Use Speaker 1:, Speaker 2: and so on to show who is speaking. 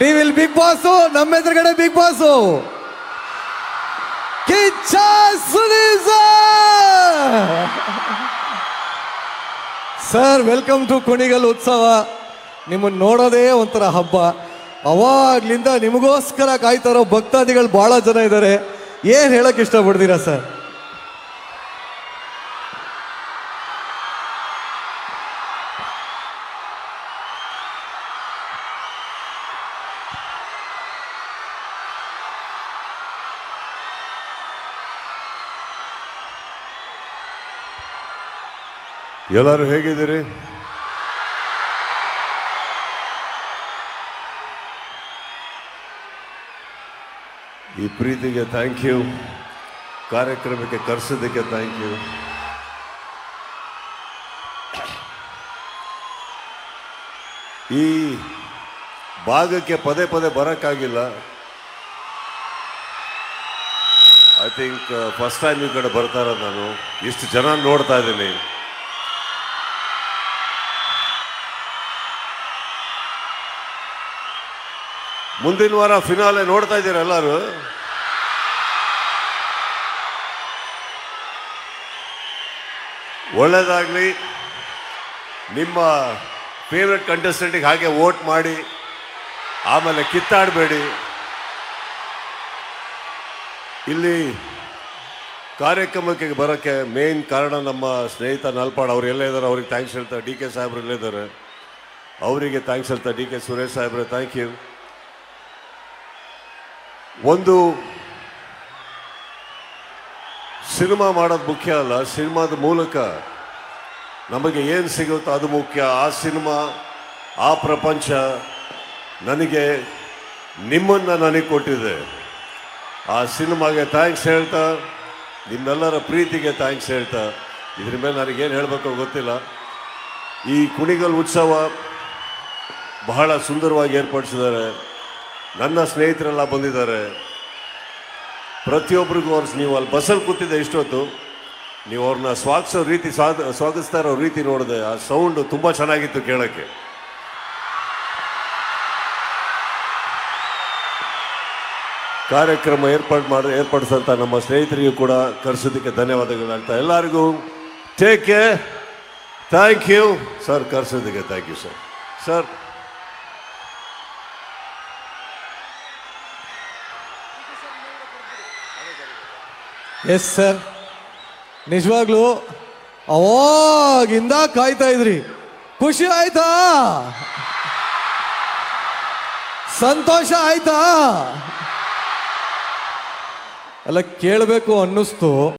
Speaker 1: ಟಿವಿಲ್ big boss ನಮ್ಮ ಎದುರುಗಡೆ big boss Kichcha Sudeep sir welcome to Kunigal Utsava ನಿಮ್ಮನ್ನು ನೋಡೋದೇ ಒಂಥರ ಹಬ್ಬ. ಅವಾಗ್ಲಿಂದ ನಿಮಗೋಸ್ಕರ ಕಾಯ್ತಾರೋ ಭಕ್ತಾದಿಗಳು ಭಾಳ ಜನ ಇದ್ದಾರೆ ಏನು ಹೇಳಕ್ ಇಷ್ಟಪಡ್ತೀರಾ ಸರ್
Speaker 2: ಎಲ್ಲರೂ ಹೇಗಿದ್ದೀರಿ? ಈ ಪ್ರೀತಿಗೆ ಥ್ಯಾಂಕ್ ಯು ಕಾರ್ಯಕ್ರಮಕ್ಕೆ ಕರೆಸೋದಕ್ಕೆ ಥ್ಯಾಂಕ್ ಯು ಈ ಭಾಗಕ್ಕೆ ಪದೇ ಪದೇ ಬರೋಕ್ಕಾಗಿಲ್ಲ. ಐ ಥಿಂಕ್ ಫಸ್ಟ್ ಟೈಮ್ ಈ ಕಡೆ ಬರ್ತಾರ ನಾನು. ಇಷ್ಟು ಜನ ನೋಡ್ತಾ ಇದ್ದೀನಿ. ಮುಂದಿನ ವಾರ ಫಿನಾಲೆ ನೋಡ್ತಾ ಇದ್ದೀರ ಎಲ್ಲರೂ? ಒಳ್ಳೆಯದಾಗಲಿ ನಿಮ್ಮ ಫೇವ್ರೆಟ್ ಕಂಟೆಸ್ಟೆಂಟಿಗೆ ಹಾಗೆ ವೋಟ್ ಮಾಡಿ, ಆಮೇಲೆ ಕಿತ್ತಾಡಬೇಡಿ. ಇಲ್ಲಿ ಕಾರ್ಯಕ್ರಮಕ್ಕೆ ಬರೋಕ್ಕೆ ಮೇನ್ ಕಾರಣ ನಮ್ಮ ಸ್ನೇಹಿತ ನಲ್ಪಾಡ್ ಅವ್ರು ಎಲ್ಲ ಇದ್ದಾರೆ, ಅವ್ರಿಗೆ ಥ್ಯಾಂಕ್ಸ್ ಹೇಳ್ತಾರೆ. ಡಿ ಕೆ ಸಾಹೇಬ್ರು ಇದ್ದಾರೆ. ಅವರಿಗೆ ಥ್ಯಾಂಕ್ಸ್ ಹೇಳ್ತಾರೆ. ಡಿ ಕೆ ಸುರೇಶ್ ಸಾಹೇಬ್ರೆ ಥ್ಯಾಂಕ್ ಯು ಒಂದು ಸಿನಿಮಾ ಮಾಡೋದು ಮುಖ್ಯ ಅಲ್ಲ, ಸಿನಿಮಾದ ಮೂಲಕ ನಮಗೆ ಏನು ಸಿಗುತ್ತೋ ಅದು ಮುಖ್ಯ. ಆ ಸಿನಿಮಾ, ಆ ಪ್ರಪಂಚ ನನಗೆ ನಿಮ್ಮನ್ನು ನನಗೆ ಕೊಟ್ಟಿದೆ. ಆ ಸಿನಿಮಾಗೆ ಥ್ಯಾಂಕ್ಸ್ ಹೇಳ್ತಾ, ನಿಮ್ಮೆಲ್ಲರ ಪ್ರೀತಿಗೆ ಥ್ಯಾಂಕ್ಸ್ ಹೇಳ್ತಾ, ಇದ್ರ ಮೇಲೆ ನನಗೇನು ಹೇಳಬೇಕೋ ಗೊತ್ತಿಲ್ಲ. ಈ ಕುಣಿಗಲ್ ಉತ್ಸವ ಬಹಳ ಸುಂದರವಾಗಿ ಏರ್ಪಡಿಸಿದ್ದಾರೆ. ನನ್ನ ಸ್ನೇಹಿತರೆಲ್ಲ ಬಂದಿದ್ದಾರೆ. ಪ್ರತಿಯೊಬ್ಬರಿಗೂ ಅವ್ರ ನೀವು ಅಲ್ಲಿ ಬಸ್ಸಲ್ಲಿ ಕೂತಿದ್ದೆ ಇಷ್ಟೊತ್ತು. ನೀವು ಅವ್ರನ್ನ ಸ್ವಾಗತಿಸೋ ರೀತಿ ಸ್ವಾಗ ಇರೋ ರೀತಿ ನೋಡಿದೆ. ಆ ಸೌಂಡು ತುಂಬ ಚೆನ್ನಾಗಿತ್ತು ಕೇಳೋಕ್ಕೆ. ಕಾರ್ಯಕ್ರಮ ಏರ್ಪಾಡು ಮಾಡಿ ಏರ್ಪಡಿಸಂತ ನಮ್ಮ ಸ್ನೇಹಿತರಿಗೂ ಕೂಡ ಕರೆಸೋದಕ್ಕೆ ಧನ್ಯವಾದಗಳು ಅಂತ ಎಲ್ಲರಿಗೂ take care thank you sir ಕರೆಸೋದಕ್ಕೆ thank you sir sir
Speaker 1: yes sir ನಿಜವಾಗ್ಲೂ ಅವಾಗಿಂದ ಕಾಯ್ತಾ ಇದ್ರಿ. ಖುಷಿ ಆಯ್ತಾ? ಸಂತೋಷ ಆಯ್ತಾ? ಅಲ್ಲ ಕೇಳಬೇಕು ಅನ್ನಿಸ್ತು.